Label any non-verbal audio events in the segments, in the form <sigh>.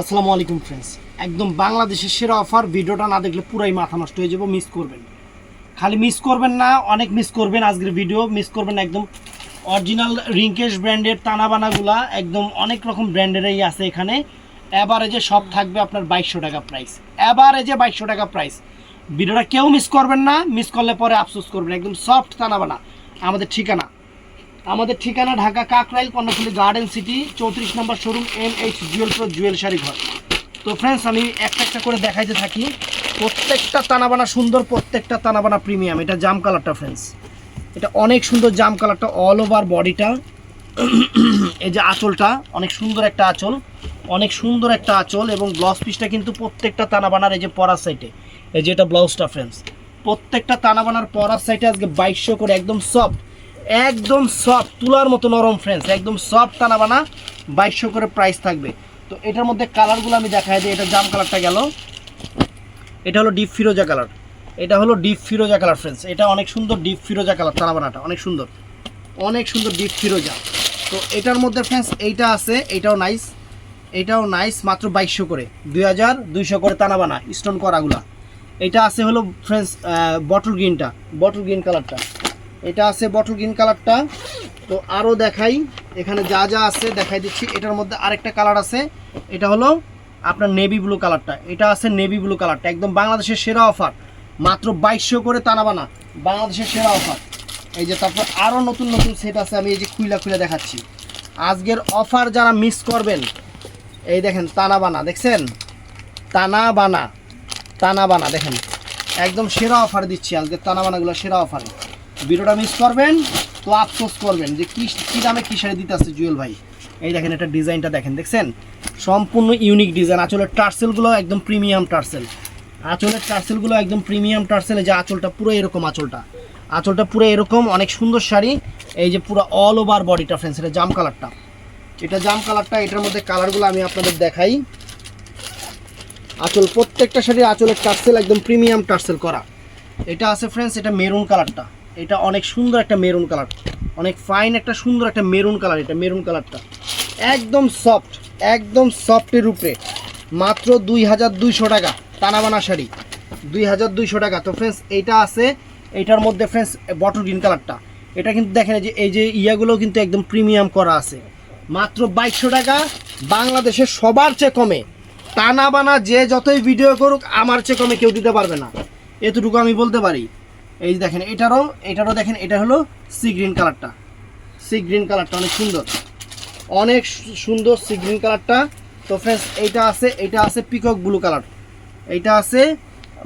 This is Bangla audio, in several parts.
আসসালামু আলাইকুম ফ্রেন্ডস একদম বাংলাদেশের সেরা অফার ভিডিওটা না দেখলে পুরাই মাথা নষ্ট হয়ে যাব মিস করবেন খালি মিস করবেন না, অনেক মিস করবেন আজকের ভিডিও মিস করবেন একদম অরিজিনাল রিঙ্কেশ ব্র্যান্ডের টানাবানাগুলা একদম অনেক রকম ব্র্যান্ডেরই আছে এখানে। অ্যাভারেজে সব থাকবে আপনার বাইশশো টাকা প্রাইস অ্যাভারেজে বাইশশো টাকা প্রাইস ভিডিওটা কেউ মিস করবেন না মিস করলে পরে আফসোস করবেন একদম সফট টানাবানা আমাদের ঠিকানা আমাদের ঠিকানা ঢাকা কাকরাইল, কর্ণফুলি গার্ডেন সিটি, চৌত্রিশ নম্বর showroom M H jewel pro, jewel sari ঘর। তো ফ্রেন্ডস আমি একটা একটা করে দেখাইতে থাকি। প্রত্যেকটা তানাবানা সুন্দর, প্রত্যেকটা তানাবানা প্রিমিয়াম এটা জাম কালারটা ফ্রেন্ডস এটা অনেক সুন্দর জাম কালারটা অল ওভার বডিটা এই যে আঁচলটা, অনেক সুন্দর একটা আঁচল। অনেক সুন্দর একটা আঁচল এবং ব্লাউজ পিসটা কিন্তু প্রত্যেকটা তানাবানার এই যে পরার সাইডে এই যে এটা ব্লাউজটা ফ্রেন্ডস প্রত্যেকটা তানাবানার পরার সাইডে আজকে বাইশশো করে, একদম সফট একদম সফট তুলার মতো নরম ফ্রেন্ডস একদম সফট তানাবানা বাইশশো করে প্রাইস থাকবে। তো এটার মধ্যে কালারগুলো আমি দেখাই দিই, এটা জাম কালারটা গেল। এটা হলো ডিপ ফিরোজা কালার এটা হলো ডিপ ফিরোজা কালার ফ্রেন্ডস এটা অনেক সুন্দর ডিপ ফিরোজা কালার তানাবানাটা অনেক সুন্দর। অনেক সুন্দর ডিপ ফিরোজা। তো এটার মধ্যে ফ্রেন্ডস এইটা আছে এইটাও নাইস এটাও নাইস মাত্র বাইশশো করে। দুই হাজার দুইশো করে তানাবানা স্টোন করাগুলা। এটা আছে হলো ফ্রেন্ডস বটল গ্রিনটা বটল গ্রিন কালারটা এটা আছে বটল গ্রিন কালারটা তো আরও দেখাই, এখানে যা যা আছে দেখাই দিচ্ছি। এটার মধ্যে আরেকটা কালার আছে, এটা হলো আপনার নেভি ব্লু কালারটা এটা আছে নেভি ব্লু কালারটা একদম বাংলাদেশের সেরা অফার মাত্র বাইশশো করে তানাবানা বাংলাদেশের সেরা অফার এই যে তারপর আরও নতুন নতুন সেট আছে, আমি এই যে খুইলা খুইলা দেখাচ্ছি। আজকের অফার যারা মিস করবেন, এই দেখেন তানাবানা দেখছেন? তানাবানা তানাবানা দেখেন। একদম সেরা অফার দিচ্ছি আজকে তানাবানাগুলো সেরা অফারে ভিডিওটা মিস করবেন, তো আফসোস করবেন যে কি, কী দামে কী শাড়ি দিতে আসছে জুয়েল ভাই। এই দেখেন, এটা ডিজাইনটা দেখেন, দেখছেন? সম্পূর্ণ ইউনিক ডিজাইন আঁচলের টার্সেলগুলো একদম প্রিমিয়াম টার্সেল। আঁচলের টার্সেলগুলো একদম প্রিমিয়াম টার্সেল, যে আঁচলটা পুরো এরকম আঁচলটা। আঁচলটা পুরো এরকম, অনেক সুন্দর শাড়ি, এই যে পুরো অল ওভার বডিটা ফ্রেন্ডস এটা জাম কালারটা। এটা জাম কালারটা, এটার মধ্যে কালারগুলো আমি আপনাদের দেখাই। আঁচল, প্রত্যেকটা শাড়ির আঁচলের টার্সেল একদম প্রিমিয়াম টার্সেল করা। এটা আছে ফ্রেন্ডস এটা মেরুন কালারটা। এটা অনেক সুন্দর একটা মেরুন কালার। অনেক ফাইন একটা সুন্দর একটা মেরুন কালার এটা, মেরুন কালারটা। একদম সফট একদম সফটের উপরে। মাত্র দুই হাজার দুইশো টাকা, টানাবানা শাড়ি। দুই হাজার দুইশো টাকা। তো ফ্রেন্ডস এইটা আছে এইটার মধ্যে ফ্রেন্ডস বটল গ্রিন কালারটা। এটা কিন্তু দেখেন যে, এই যে ইয়াগুলো কিন্তু একদম প্রিমিয়াম করা আছে। মাত্র বাইশশো টাকা, বাংলাদেশের সবার চেয়ে কমে। টানা বানা যে যতই ভিডিও করুক, আমার চেয়ে কমে কেউ দিতে পারবে না। এতটুকু আমি বলতে পারি। এই যে দেখেন, এটারও এটারও দেখেন, এটা হলো সি গ্রিন কালারটা সি গ্রিন কালারটা অনেক সুন্দর। অনেক সুন্দর সি গ্রিন কালারটা তো ফ্রেন্ডস এইটা আছে এটা আছে পিকক ব্লু কালার এইটা আছে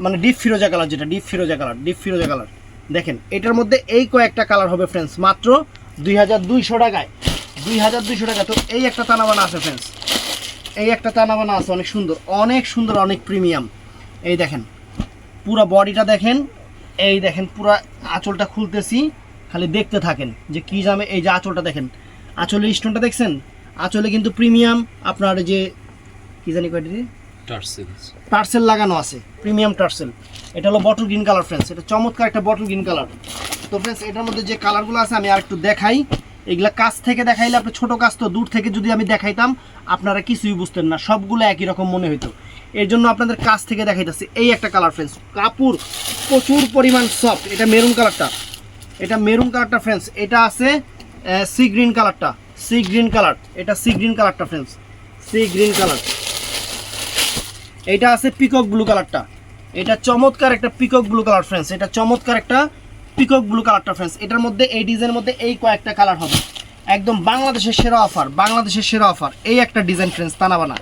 মানে ডিপ ফিরোজা কালার যেটা ডিপ ফিরোজা কালার ডিপ ফিরোজা কালার দেখেন, এটার মধ্যে এই কয়েকটা কালার হবে ফ্রেন্ডস মাত্র দুই হাজার দুইশো টাকায়। দুই হাজার দুইশো টাকা তো এই একটা তানাবানা আছে ফ্রেন্ডস এই একটা তানাবানা আছে, অনেক সুন্দর। অনেক সুন্দর, অনেক প্রিমিয়াম এই দেখেন, পুরো বডিটা দেখেন এই দেখেন পুরো আঁচলটা খুলতেছি খালি দেখতে থাকেন যে কী জামে এই যে আঁচলটা দেখেন। আঁচলের স্টোনটা দেখছেন? আঁচলে কিন্তু প্রিমিয়াম আপনার যে কী জানি কয়টি টার্সেল। লাগানো আছে প্রিমিয়াম টার্সেল। এটা হলো বটল গ্রিন কালার ফ্রেন্ডস এটা চমৎকার একটা বটল গ্রিন কালার তো ফ্রেন্ডস এটার মধ্যে যে কালারগুলো আছে আমি আর একটু দেখাই। এগুলা কাছ থেকে দেখাইলে আপনি ছোট কাজ তো দূর থেকে যদি আমি দেখাইতাম আপনারা কিছুই বুঝতেন না। সবগুলো একই রকম মনে হইতো। এর জন্য আপনাদের কাছ থেকে দেখাইতেছি, এই একটা কালার ফ্রেন্ডস কাপড় প্রচুর পরিমাণ সফট এটা মেরুন কালারটা এটা মেরুন কালারটা ফ্রেন্ডস এটা আছে সি গ্রিন কালারটা সি গ্রিন কালার এটা সি গ্রিন কালারটা ফ্রেন্ডস সি গ্রিন কালার এটা আছে পিকক ব্লু কালারটা এটা চমৎকার একটা পিকক ব্লু কালার ফ্রেন্ডস এটা চমৎকার একটা পিকক ব্লু কালারটা ফ্রেন্ডস এটার মধ্যে, এই ডিজাইনের মধ্যে এই কয়েকটা কালার হবে। একদম বাংলাদেশের সেরা অফার বাংলাদেশের সেরা অফার এই একটা ডিজাইন ফ্রেন্ডস তানাবানা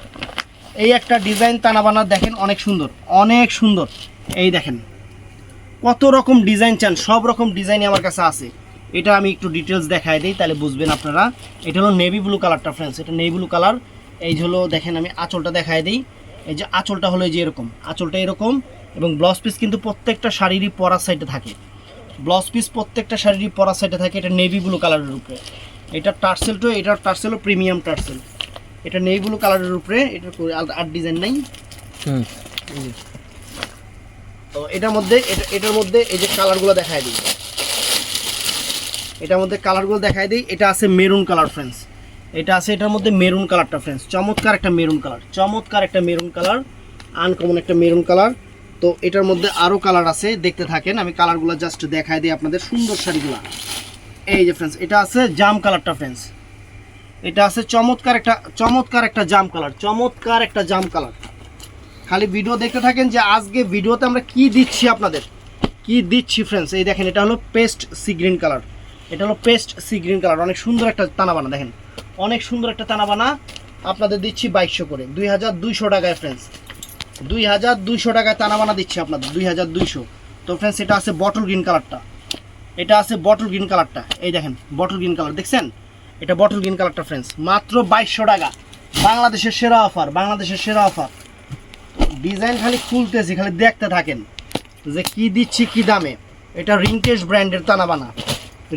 এই একটা ডিজাইন তানাবানা দেখেন, অনেক সুন্দর অনেক সুন্দর। এই দেখেন, কত রকম ডিজাইন চান, সব রকম ডিজাইনই আমার কাছে আছে। এটা আমি একটু ডিটেলস দেখাই দিই, তাহলে বুঝবেন আপনারা। এটা হলো নেভি ব্লু কালারটা ফ্রেন্ডস এটা নেভি ব্লু কালার এই হলো, দেখেন, আমি আঁচলটা দেখাই দিই। এই যে আঁচলটা হলো এই যে এরকম, আঁচলটা এরকম এবং ব্লাউজ পিস কিন্তু প্রত্যেকটা শাড়িরই পরার সাইডে থাকে। ব্লাউজ পিস প্রত্যেকটা শাড়িরই পরার সাইডে থাকে, এটা নেভি ব্লু কালারের উপরে। এটা টার্সেলটা এটার টার্সেলও প্রিমিয়াম টার্সেল। এটা নেভি ব্লু কালারের উপরে এটার আর- ডিজাইন নাই। তো এটার মধ্যে এটা- এটার মধ্যে এই যে কালারগুলো দেখায় দিই। এটার মধ্যে কালারগুলো দেখায় দিই। এটা আছে মেরুন কালার ফ্রেন্ডস এটা আছে এটার মধ্যে মেরুন কালারটা ফ্রেন্ডস চমৎকার একটা মেরুন কালার চমৎকার একটা মেরুন কালার আনকমন একটা মেরুন কালার। তো এটার মধ্যে আরও কালার আছে দেখতে থাকেন। আমি কালারগুলো জাস্ট দেখাই দিই আপনাদের সুন্দর শাড়িগুলো। এই যে ফ্রেন্ডস এটা আছে জাম কালারটা ফ্রেন্ডস এটা আছে চমৎকার একটা চমৎকার একটা জাম কালার, চমৎকার একটা জাম কালার। খালি ভিডিও দেখতে থাকেন যে আজকে ভিডিওতে আমরা কি দিচ্ছি আপনাদের? কি দিচ্ছি ফ্রেন্ডস এই দেখেন, এটা হলো পেস্ট সি গ্রিন কালার এটা হলো পেস্ট সি গ্রিন কালার অনেক সুন্দর একটা তানাবানা, দেখেন। অনেক সুন্দর একটা তানাবানা আপনাদের দিচ্ছি বাইশশো করে। দুই হাজার দুইশো টাকায় ফ্রেন্ডস দুই হাজার দুইশো টাকায় তানাবানা দিচ্ছি আপনাদের, দুই হাজার দুইশো। তো ফ্রেন্ডস এটা আছে বটল গ্রিন কালারটা এটা আছে বটল গ্রিন কালারটা এই দেখেন বটল গ্রিন কালার দেখছেন? এটা বটল গ্রিন কালারটা ফ্রেন্ডস মাত্র বাইশশো টাকা। বাংলাদেশের সেরা অফার বাংলাদেশের সেরা অফার ডিজাইন খালি খুলতেছি, খালি দেখতে থাকেন যে কি দিচ্ছি, কি দামে। এটা রিঙ্কেশ ব্র্যান্ডের তানাবানা।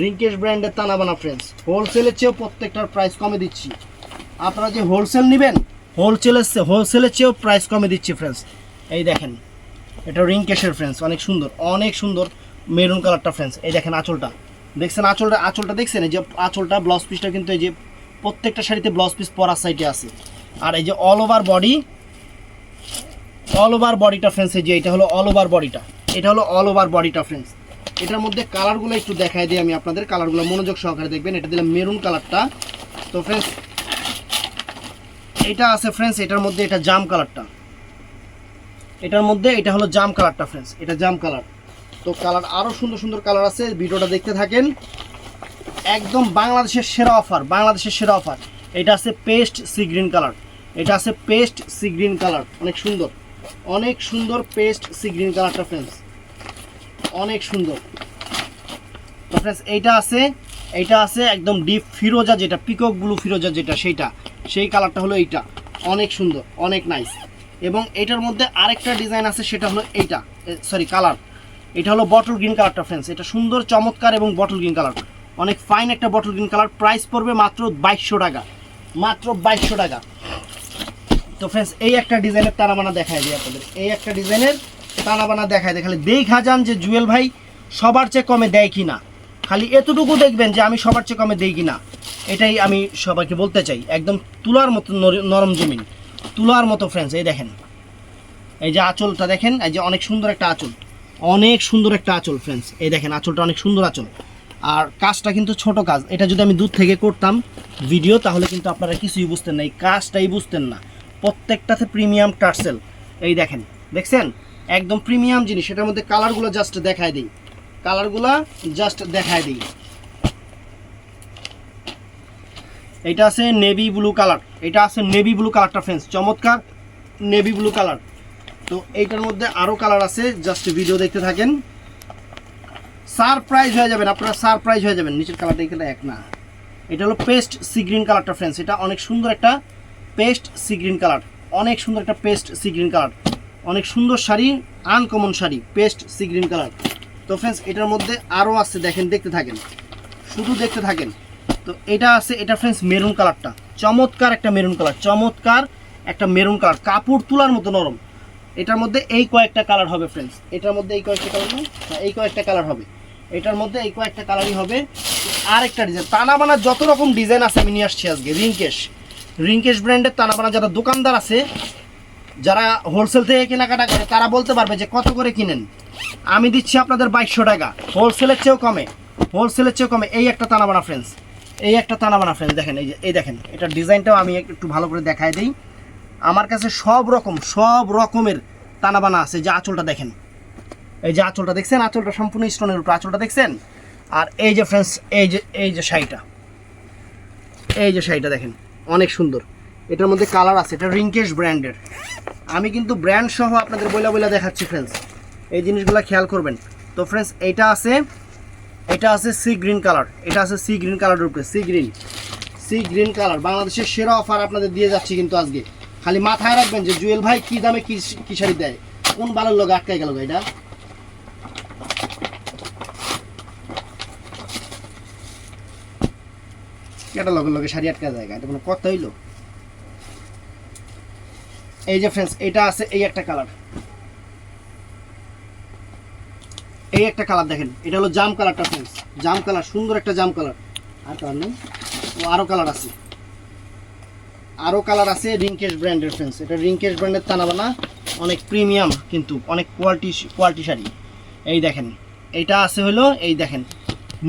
রিঙ্কেশ ব্র্যান্ডের তানাবানা ফ্রেন্ডস হোলসেলের চেয়েও প্রত্যেকটার প্রাইস কমে দিচ্ছি। আপনারা যে হোলসেল নেবেন হোলসেলের হোলসেলের চেয়েও প্রাইস কমে দিচ্ছি ফ্রেন্ডস এই দেখেন, এটা রিঙ্কেশের ফ্রেন্ডস অনেক সুন্দর অনেক সুন্দর মেরুন কালারটা ফ্রেন্ডস এই দেখেন আঁচলটা। দেখছেন আঁচলটা আঁচলটা দেখছেন? এই যে আঁচলটা ব্লাউজ পিসটা কিন্তু এই যে প্রত্যেকটা শাড়িতে ব্লাউজ পিস পরার সাইডে আছে। আর এই যে all over body all over বডিটা ফ্রেন্ডস এই যে এটা হলো অল ওভার বডিটা এটা হলো অল ওভার বডিটা ফ্রেন্ডস এটার মধ্যে কালারগুলো একটু দেখাই দিই আমি আপনাদের। কালারগুলো মনোযোগ সহকারে দেখবেন। এটা দিলাম মেরুন কালারটা তো ফ্রেন্ডস এটা আছে ফ্রেন্ডস এটার মধ্যে এটা জাম কালারটা এটার মধ্যে এটা হলো জাম কালারটা ফ্রেন্ডস এটা জাম কালার তো কালার আরও সুন্দর সুন্দর কালার আছে, ভিডিওটা দেখতে থাকেন। একদম বাংলাদেশের সেরা অফার, বাংলাদেশের সেরা অফার। এটা আছে পেস্ট সি গ্রিন কালার। এটা আছে পেস্ট সি গ্রিন কালার, অনেক সুন্দর। অনেক সুন্দর পেস্ট সি গ্রিন কালারটা ফ্রেন্ডস অনেক সুন্দর। তো ফ্রেন্ডস এইটা আছে এইটা আছে একদম ডিপ ফিরোজা যেটা পিকক ব্লু ফিরোজা যেটা, সেইটা। সেই কালারটা হলো এইটা। অনেক সুন্দর, অনেক নাইস এবং এটার মধ্যে আরেকটা ডিজাইন আছে, সেটা হলো এইটা। সরি কালার এটা হলো বটল গ্রিন কালারটা ফ্রেন্ডস এটা সুন্দর, চমৎকার এবং বটল গ্রিন কালার অনেক ফাইন একটা বটল গ্রিন কালার প্রাইস পড়বে মাত্র বাইশশো টাকা। মাত্র বাইশশো টাকা। তো ফ্রেন্ডস এই একটা ডিজাইনের তানাবানা দেখায় দিই আপনাদের। এই একটা ডিজাইনের তানাবানা দেখায় দেয় খালি দেখা যান যে জুয়েল ভাই সবার চেয়ে কমে দেয় কি না খালি এতটুকু দেখবেন যে আমি সবার চেয়ে কমে দেই কি না এটাই আমি সবাইকে বলতে চাই। একদম তুলার মতো নরম জমিন। তুলার মতো ফ্রেন্ডস এই দেখেন। এই যে আঁচলটা দেখেন, এই যে অনেক সুন্দর একটা আঁচল। অনেক সুন্দর একটা আঁচল ফ্রেন্ডস এই দেখেন, আঁচলটা অনেক সুন্দর আঁচল। আর কাজটা কিন্তু ছোট কাজ। এটা যদি আমি দূর থেকে করতাম ভিডিও তাহলে কিন্তু আপনারা কিছুই বুঝতেন না। এই কাজটাই বুঝতেন না। প্রত্যেকটাতে প্রিমিয়াম টার্সেল। এই দেখেন, দেখছেন? একদম প্রিমিয়াম জিনিস। এটার মধ্যে কালারগুলো জাস্ট দেখায় দিই। কালারগুলো জাস্ট দেখায় দিই। এটা আছে নেভি ব্লু কালার এটা আছে নেভি ব্লু কালারটা ফ্রেন্ডস চমৎকার নেভি ব্লু কালার তো এইটার মধ্যে আরও কালার আছে জাস্ট ভিডিও দেখতে থাকেন। সারপ্রাইজ হয়ে যাবেন, আপনারা সারপ্রাইজ হয়ে যাবেন। নিচের কালারটা এখানে এক না। এটা হলো পেস্ট সি গ্রিন কালারটা ফ্রেন্ডস এটা অনেক সুন্দর একটা পেস্ট সি গ্রিন কালার। অনেক সুন্দর একটা পেস্ট সি গ্রিন কালার। অনেক সুন্দর sari uncommon sari, paste sea green colour. তো ফ্রেন্ডস এটার মধ্যে আরও আছে, দেখেন, দেখতে থাকেন। শুধু দেখতে থাকেন। তো এটা আছে, এটা ফ্রেন্ডস মেরুন কালারটা। চমৎকার একটা মেরুন কালার, চমৎকার একটা মেরুন কালার। কাপড় তোলার মতো নরম। এটার মধ্যে এই কয়েকটা কালার হবে ফ্রেন্ডস এটার মধ্যে এই কয়েকটা কালার হ্যাঁ, এই কয়েকটা কালার হবে। এটার মধ্যে এই কয়েকটা কালারই হবে আর একটা ডিজাইন তানাবানা যত রকম ডিজাইন আছে আমি নিয়ে আসছি আজকে রিঙ্কেশ। রিঙ্কেশ ব্র্যান্ডের তানাবানা যারা দোকানদার আছে যারা হোলসেল থেকে কেনাকাটা করে তারা বলতে পারবে যে কত করে কিনেন। আমি দিচ্ছি আপনাদের বাইশশো টাকা। হোলসেলের চেয়েও কমে। হোলসেলের চেয়েও কমে। এই একটা তানাবানা ফ্রেন্ডস এই একটা তানাবানা ফ্রেন্ডস দেখেন এই যে এই দেখেন এটার ডিজাইনটাও আমি একটু ভালো করে দেখাই দিই। আমার কাছে সব রকম, সব রকমের তানাবানা আছে যে আঁচলটা দেখেন। এই যে আঁচলটা দেখছেন? আঁচলটা সম্পূর্ণ স্টোনের উপর আঁচলটা দেখছেন? আর এই যে ফ্রেন্ডস এই যে এই যে শাড়িটা। এই যে শাড়িটা দেখেন, অনেক সুন্দর। এটার মধ্যে কালার আছে, এটা রিঙ্কেশ ব্র্যান্ডের আমি কিন্তু ব্র্যান্ড সহ আপনাদের বইলা বইলা দেখাচ্ছি ফ্রেন্ডস এই জিনিসগুলো খেয়াল করবেন। তো ফ্রেন্ডস এটা আছে এটা আছে সি গ্রিন কালার এটা আছে সি গ্রিন কালারের উপরে sea green sea green colour বাংলাদেশের সেরা অফার আপনাদের দিয়ে যাচ্ছি কিন্তু আজকে। খালি মাথায় রাখবেন যে জুয়েল ভাই কি দামে কি শাড়ি দেয়। কোন বালের লোক আটকায় গেল এটা? কেটা শাড়ি আটকা এটা এই যে ফ্রেন্ডস এটা আছে এই একটা কালার এই একটা কালার দেখেন, এটা হলো জাম কালারটা ফ্রেন্ডস জাম কালার সুন্দর একটা জাম কালার আর কালার নেই। আরও কালার আছে। আরও কালার আছে রিঙ্কেশ ব্র্যান্ডের ফ্রেন্ডস এটা রিঙ্কেশ ব্র্যান্ডের তানাবানা, অনেক প্রিমিয়াম কিন্তু অনেক কোয়ালিটি কোয়ালিটি শাড়ি। এই দেখেন, এটা আছে হলো, এই দেখেন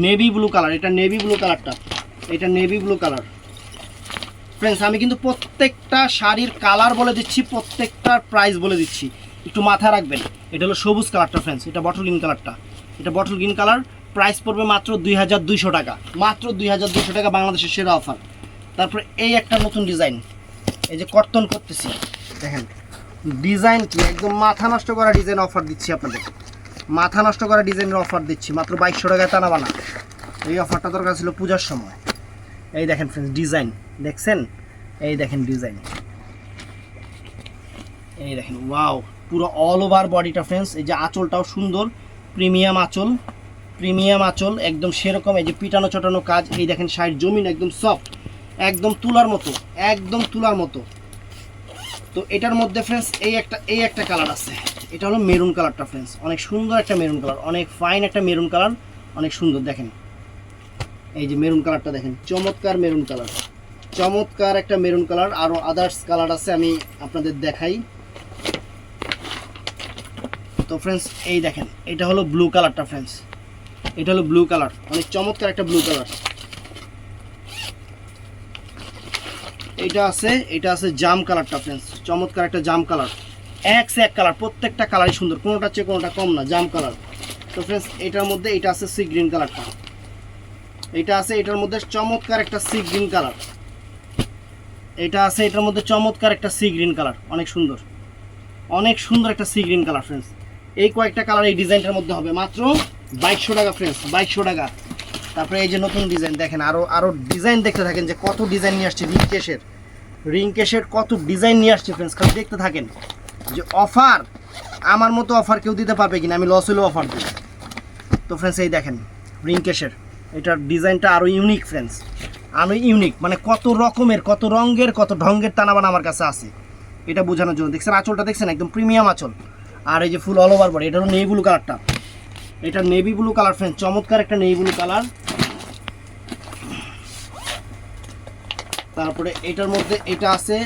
নেভি ব্লু কালার এটা নেভি ব্লু কালারটা এটা নেভি ব্লু কালার ফ্রেন্ডস আমি কিন্তু প্রত্যেকটা শাড়ির কালার বলে দিচ্ছি, প্রত্যেকটার প্রাইস বলে দিচ্ছি। একটু মাথায় রাখবেন, এটা হলো সবুজ কালারটা ফ্রেন্ডস এটা বটল গ্রিন কালারটা এটা বটল গ্রিন কালার প্রাইস পড়বে মাত্র দুই হাজার দুইশো টাকা। মাত্র দুই হাজার দুইশো টাকা বাংলাদেশের সেরা অফার তারপরে এই একটা নতুন ডিজাইন। এই যে কর্তন করতেছি। দেখেন, ডিজাইন কি? একদম মাথা নষ্ট করা ডিজাইন অফার দিচ্ছি আপনাদের। মাথা নষ্ট করা ডিজাইনের অফার দিচ্ছি, মাত্র বাইশশো টাকায় টানা বানা এই অফারটা দরকার ছিল পূজার সময়। এই দেখেন ফ্রেন্ডস ডিজাইন। দেখছেন? এই দেখেন ডিজাইন। এই দেখেন ওয়াও পুরো অল ওভার বডিটা ফ্রেন্ডস এই যে আঁচলটাও সুন্দর। প্রিমিয়াম আঁচল প্রিমিয়াম আঁচল, একদম সেরকম এই যে পিটানো চটানো কাজ। এই দেখেন, সাইড জমিন একদম সফট একদম তুলার মতো, একদম তুলার মতো। তো এটার মধ্যে ফ্রেন্ডস এই একটা এই একটা কালার আছে। এটা হলো মেরুন কালারটা ফ্রেন্ডস অনেক সুন্দর একটা মেরুন কালার অনেক ফাইন একটা মেরুন কালার অনেক সুন্দর, দেখেন। এই যে মেরুন কালারটা দেখেন, চমৎকার মেরুন কালার চমৎকার একটা মেরুন কালার আরও আদার্স কালার আছে, আমি আপনাদের দেখাই। তো ফ্রেন্ডস এই দেখেন, এটা হলো ব্লু কালারটা ফ্রেন্ডস এটা হলো ব্লু কালার অনেক চমৎকার একটা ব্লু কালার এটা আছে এটা আছে জাম কালারটা ফ্রেন্ডস চমৎকার একটা জাম কালার। এক সে এক কালার, প্রত্যেকটা কালারই সুন্দর কোনোটার চেয়ে কোনোটা কম না, জাম কালার। তো ফ্রেন্ডস এটার মধ্যে এটা আছে সি গ্রিন কালারটা। এটা আছে, এটার মধ্যে চমৎকার একটা সি গ্রিন কালার। এটা আছে, এটার মধ্যে চমৎকার একটা সি গ্রিন কালার, অনেক সুন্দর। অনেক সুন্দর একটা সি গ্রিন কালার ফ্রেন্ডস এই কয়েকটা কালার এই ডিজাইনটার মধ্যে হবে। মাত্র বাইশশো টাকা ফ্রেন্ডস বাইশশো টাকা। তারপরে এই যে নতুন ডিজাইন দেখেন আরও আরও ডিজাইন দেখতে থাকেন যে কত ডিজাইন নিয়ে আসছে রিংকেশের রিংকেশের কত ডিজাইন নিয়ে আসছে ফ্রেন্ডস খালি দেখতে থাকেন যে অফার, আমার মতো অফার কেউ দিতে পারবে কিনা, আমি লস হলেও অফার দিই। তো ফ্রেন্ডস এই দেখেন রিংকেশের এটার ডিজাইনটা আরও ইউনিক ফ্রেন্ডস আরও ইউনিক মানে কত রকমের, কত রঙের, কত ঢঙ্গের টানাবান আমার কাছে আছে। এটা বোঝানোর জন্য। দেখছেন আঁচলটা দেখছেন? একদম প্রিমিয়াম আঁচল। আর এই যে ফুল অল ওভার বডি এটা হলো নেভি ব্লু কালারটা এটা নেভি ব্লু কালার ফ্রেন্ড চমৎকার একটা নেভি ব্লু কালার তারপরে এটার মধ্যে এটা আছে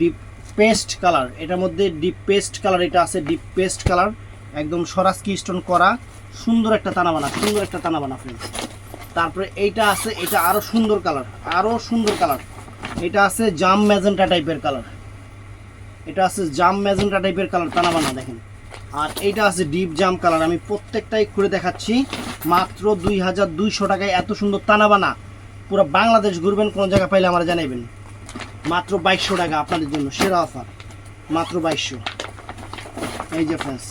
ডিপ পেস্ট কালার এটার মধ্যে ডিপ পেস্ট কালার এটা আছে ডিপ পেস্ট কালার একদম সরাসকি স্টোন করা, সুন্দর একটা তানাবানা, সুন্দর একটা তানাবানা ফ্রেন্ডস তারপরে এইটা আছে, এটা আরও সুন্দর কালার আরও সুন্দর কালার এটা আছে জাম ম্যাজেন্টা টাইপের কালার এটা আছে জাম ম্যাজেন্টা টাইপের কালার তানাবানা, দেখেন। আর এইটা আছে ডিপ জাম কালার আমি প্রত্যেকটাই খুলে দেখাচ্ছি। মাত্র দুই হাজার দুইশো টাকায় এত সুন্দর তানাবানা। পুরো বাংলাদেশ ঘুরবেন, কোন জায়গা পাইলে আমার জানাইবেন। মাত্র বাইশশো টাকা আপনাদের জন্য, সেরা অফার মাত্র বাইশশো। এই যে ফ্রেন্ডস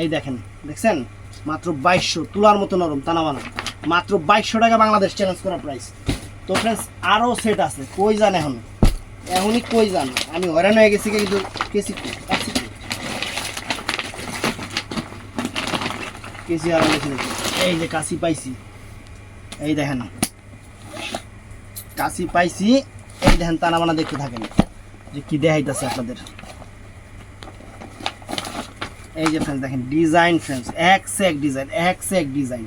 এই দেখেন, দেখছেন? মাত্র বাইশশো, তুলার মতো নরম তানাবানা। মাত্র বাইশশো টাকা বাংলাদেশ চ্যালেঞ্জ করা প্রাইস তো ফ্রেন্ডস আরও সেট আছে। কই যান এখন? এখনই কই যান? আমি হয়রান হয়ে গেছি কিন্তু, কেসি কেসি আর এই যে কাশি পাইছি। এই দেখেন। কাশি পাইছি, এই দেখেন তানাবানা দেখতে থাকেন। যে কি দেখাইতেছে আপনাদের। এই যে ফ্রেন্ডস দেখেন ডিজাইন ফ্রেন্ডস এক সে এক ডিজাইন এক সে এক ডিজাইন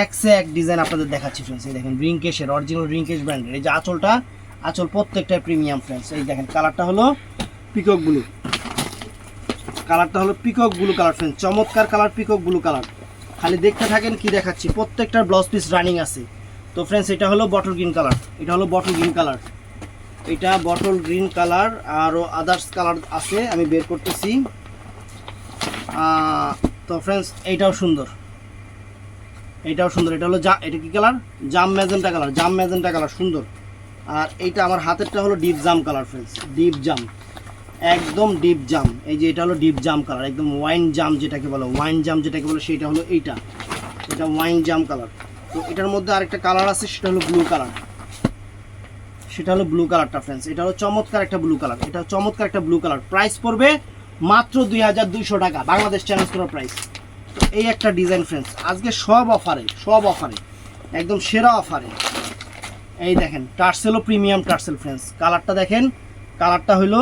এক সে এক ডিজাইন আপনাদের দেখাচ্ছি ফ্রেন্ডস এই দেখেন, রিঙ্কেশের অরিজিনাল রিঙ্কেশ ব্র্যান্ডের এই যে আঁচলটা, আঁচল প্রত্যেকটা প্রিমিয়াম ফ্রেন্ডস এই দেখেন কালারটা হলো পিকক ব্লু কালারটা হলো পিকক ব্লু কালার ফ্রেন্ড চমৎকার কালার পিকক ব্লু কালার খালি দেখতে থাকেন কি দেখাচ্ছি, প্রত্যেকটার ব্লাউজ পিস রানিং আছে। তো ফ্রেন্ডস এটা হলো বটল গ্রিন কালার এটা হলো বটল গ্রিন কালার এটা বটল গ্রিন কালার আরও আদার্স কালার আছে, আমি বের করতেছি। তো ফ্রেন্ডস এইটাও সুন্দর। এইটাও সুন্দর। এটা হলো জা এটা কি কালার জাম ম্যাজেন্টা কালার জাম ম্যাজেন্টা কালার সুন্দর। আর এইটা আমার হাতেরটা হলো ডিপ জাম কালার ফ্রেন্ডস ডিপ জাম একদম ডিপ জাম এই যে এটা হলো ডিপ জাম কালার একদম ওয়াইন জাম যেটাকে বলো ওয়াইন জাম যেটাকে বলো, সেটা হলো এইটা। এটা ওয়াইন জাম কালার তো এটার মধ্যে আরেকটা কালার আছে, সেটা হলো ব্লু কালার সেটা হলো ব্লু কালারটা ফ্রেন্ডস এটা হলো চমৎকার একটা ব্লু কালার এটা চমৎকার একটা ব্লু কালার প্রাইস পড়বে মাত্র দুই হাজার দুইশো টাকা। বাংলাদেশ চ্যালেঞ্জ করার প্রাইস তো এই একটা ডিজাইন ফ্রেন্ডস আজকে সব অফারে সব অফারে একদম সেরা অফারে এই দেখেন টার্সেলও প্রিমিয়াম টার্সেল ফ্রেন্ডস কালারটা দেখেন। কালারটা হলো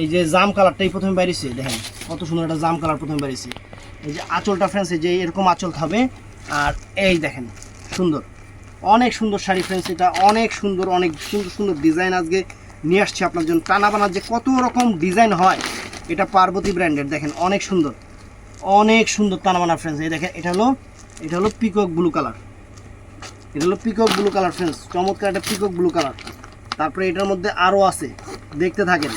এই যে জাম কালারটাই প্রথমে বাইরেছে দেখেন, কত সুন্দর একটা জাম কালার প্রথমে বাইরেছে এই যে আঁচলটা ফ্রেন্ডস এই যে এরকম আঁচল খাবে, আর এই দেখেন, সুন্দর। অনেক সুন্দর শাড়ি ফ্রেন্ডস এটা অনেক সুন্দর অনেক সুন্দর সুন্দর ডিজাইন আজকে নিয়ে আসছি আপনার জন্য। টানা বানার যে কত রকম ডিজাইন হয়, এটা পার্বতী ব্র্যান্ডের দেখেন, অনেক সুন্দর। অনেক সুন্দর টানা বানা ফ্রেন্ডস এই দেখেন, এটা হলো এটা হলো পিকক ব্লু কালার এটা হলো পিকক ব্লু কালার ফ্রেন্ডস চমৎকার একটা পিকক ব্লু কালার তারপরে এটার মধ্যে আরও আছে, দেখতে থাকেন।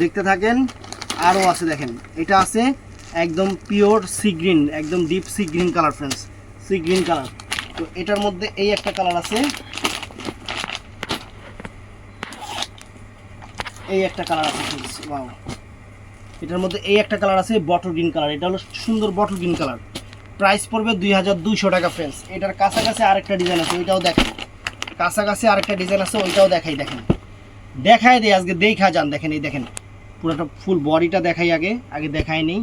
দেখতে থাকেন। আরও আছে দেখেন। এটা আছে একদম পিওর সি গ্রিন একদম deep sea green colour friends sea green colour তো এটার মধ্যে এই একটা কালার আছে। এই একটা কালার আছে ওয়াও এটার মধ্যে এই একটা কালার আছে বটল গ্রিন কালার এটা হলো সুন্দর বটল গ্রিন কালার প্রাইস পড়বে দুই হাজার দুইশো টাকা ফ্রেন্ডস এটার কাছাকাছি আরেকটা ডিজাইন আছে, ওইটাও দেখেন। কাছাকাছি আরেকটা ডিজাইন আছে, ওইটাও দেখাই, দেখেন। দেখাই দেয় আজকে দেখা যান, দেখেন, এই দেখেন। পুরোটা ফুল বডিটা দেখাই আগে আগে দেখাই নেই।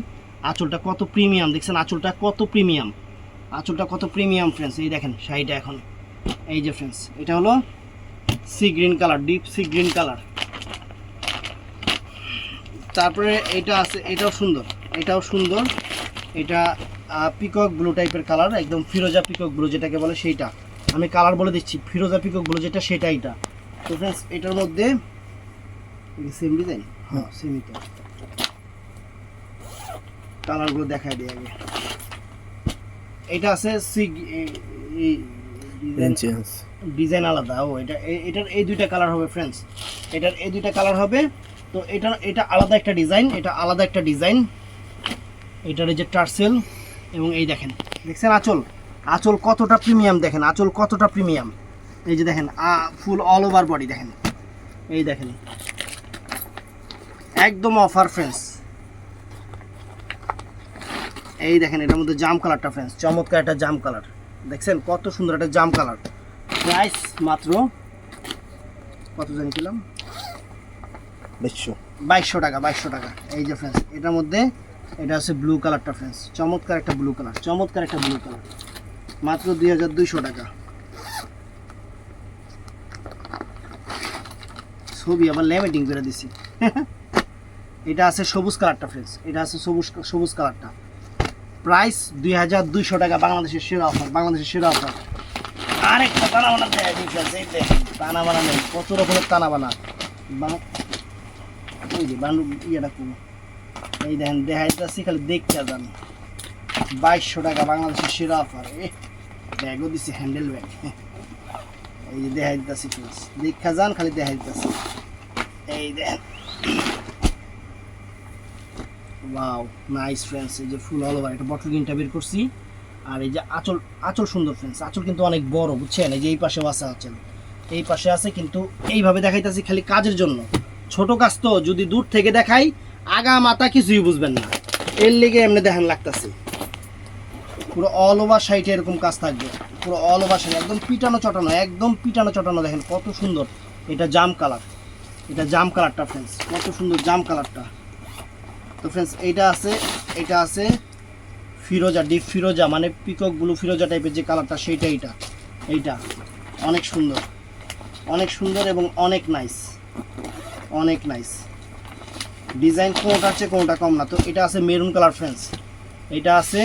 আঁচলটা কত প্রিমিয়াম দেখছেন আঁচলটা কত প্রিমিয়াম আঁচলটা কত প্রিমিয়াম ফ্রেন্ডস এই দেখেন, শাড়িটা এখন। এই যে ফ্রেন্ডস এটা হলো sea green colour deep sea green colour তারপরে এটা আছে, এটাও সুন্দর এটাও সুন্দর। এটা পিকক ব্লু টাইপের কালার একদম ফিরোজা পিকক ব্লু যেটাকে বলে সেইটা। আমি কালার বলে দিচ্ছি, ফিরোজা পিকক ব্লু যেটা সেটা এটা। তো ফ্রেন্ডস এটার মধ্যে সেম ডিজাইন হ্যাঁ কালারগুলো দেখাই দিই আগে। এটা আছে সিগ ডিজাইন আলাদা। ও এটা এটার এই দুইটা কালার হবে ফ্রেন্ডস এটার এই দুইটা কালার হবে তো এটা এটা আলাদা একটা ডিজাইন এটা আলাদা একটা ডিজাইন। এটার এই যে টার্সেল এবং এই দেখেন দেখছেন আঁচল? আঁচল কতটা প্রিমিয়াম দেখেন আঁচল কতটা প্রিমিয়াম? এই যে দেখেন ফুল অল ওভার বডি দেখেন। এই দেখেন একদম অফার ফ্রেন্ডস এই দেখেন এটার মধ্যে জাম কালারটা ফ্রেন্স চমৎকার একটা জাম কালার দেখছেন কত সুন্দর একটা জাম কালার প্রাইস মাত্র কত জানিছিলাম বেশো বাইশশো। টাকা বাইশশো টাকা। এই যে ফ্রেন্স এটার মধ্যে এটা হচ্ছে ব্লু কালারটা ফ্রেন্স চমৎকার একটা ব্লু কালার চমৎকার একটা ব্লু কালার মাত্র দুই হাজার দুইশো টাকা। ছবি আবার ল্যামিটিং করে দিছি। <laughs> এটা আছে সবুজ কালারটা ফ্রেন্ডস এটা আছে সবুজ সবুজ কালারটা। প্রাইস দুই হাজার দুইশো টাকা বাংলাদেশের সেরা অফার বাংলাদেশের সেরা অফার আরেকটা টানা বানা দেয় টানা বানা নেই, কত রকমের টানা বানা ওই যে বান্ডু ইয়েটা করব এই দেখেন, দেখাইতেছি, খালি দেখতে যান বাইশশো টাকা বাংলাদেশের সেরা অফার এ ব্যাগও দিছি হ্যান্ডেল ব্যাগ এই যে দেখাই ফ্রেন্ডস দেখা যান, খালি দেখাই দিতেছি এই দেখেন। ওয়াও নাইস ফ্রেন্ডস এই যে ফুল অল ওভার একটা বটল গ্রিনটা বের করছি। আর এই যে আঁচল আঁচল সুন্দর ফ্রেন্ডস আঁচল কিন্তু অনেক বড়, বুঝছেন? এই যে এই পাশেও আছে আঁচল। এই পাশে আছে কিন্তু এইভাবে দেখাইতেছি খালি কাজের জন্য। ছোট কাজ তো, যদি দূর থেকে দেখাই, আগা মাথা কিছুই বুঝবেন না। এর লেগে এমনি দেখান লাগতেছে। পুরো অল ওভার সাইডে এরকম কাজ থাকবে। পুরো অল ওভার সাইড একদম পিটানো চটানো, একদম পিটানো চটানো দেখেন, কত সুন্দর। এটা জাম কালার এটা জাম কালারটা ফ্রেন্ডস কত সুন্দর জাম কালারটা তো ফ্রেন্ডস এইটা আছে এটা আছে ফিরোজা ডিপ ফিরোজা মানে পিকক ব্লু ফিরোজা টাইপের যে কালারটা সেইটা এইটা এইটা, অনেক সুন্দর অনেক সুন্দর এবং অনেক নাইস অনেক নাইস ডিজাইন কোনটা আছে, কোনটা কম না, তো এটা আছে মেরুন কালার ফ্রেন্ডস এটা আছে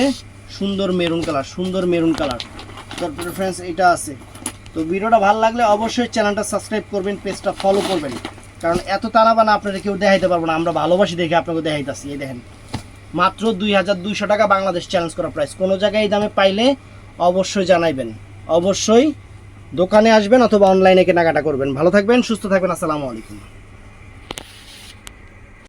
সুন্দর মেরুন কালার সুন্দর মেরুন কালার তারপরে ফ্রেন্ডস এটা আছে, তো ভিডিওটা ভালো লাগলে অবশ্যই চ্যানেলটা সাবস্ক্রাইব করবেন পেজটা ফলো করবেন। কারণ এত তারা বানা আপনারা কেউ দেখাইতে পারব না, আমরা ভালোবাসি দেখে আপনাকে দেখাইতেছি, এই দেখেন। মাত্র দুই হাজার দুইশো টাকা বাংলাদেশ চ্যালেঞ্জ করা প্রাইস কোনো জায়গায় এই দামে পাইলে অবশ্যই জানাইবেন। অবশ্যই দোকানে আসবেন অথবা অনলাইনে কেনাকাটা করবেন। ভালো থাকবেন, সুস্থ থাকবেন, আসসালামু আলাইকুম।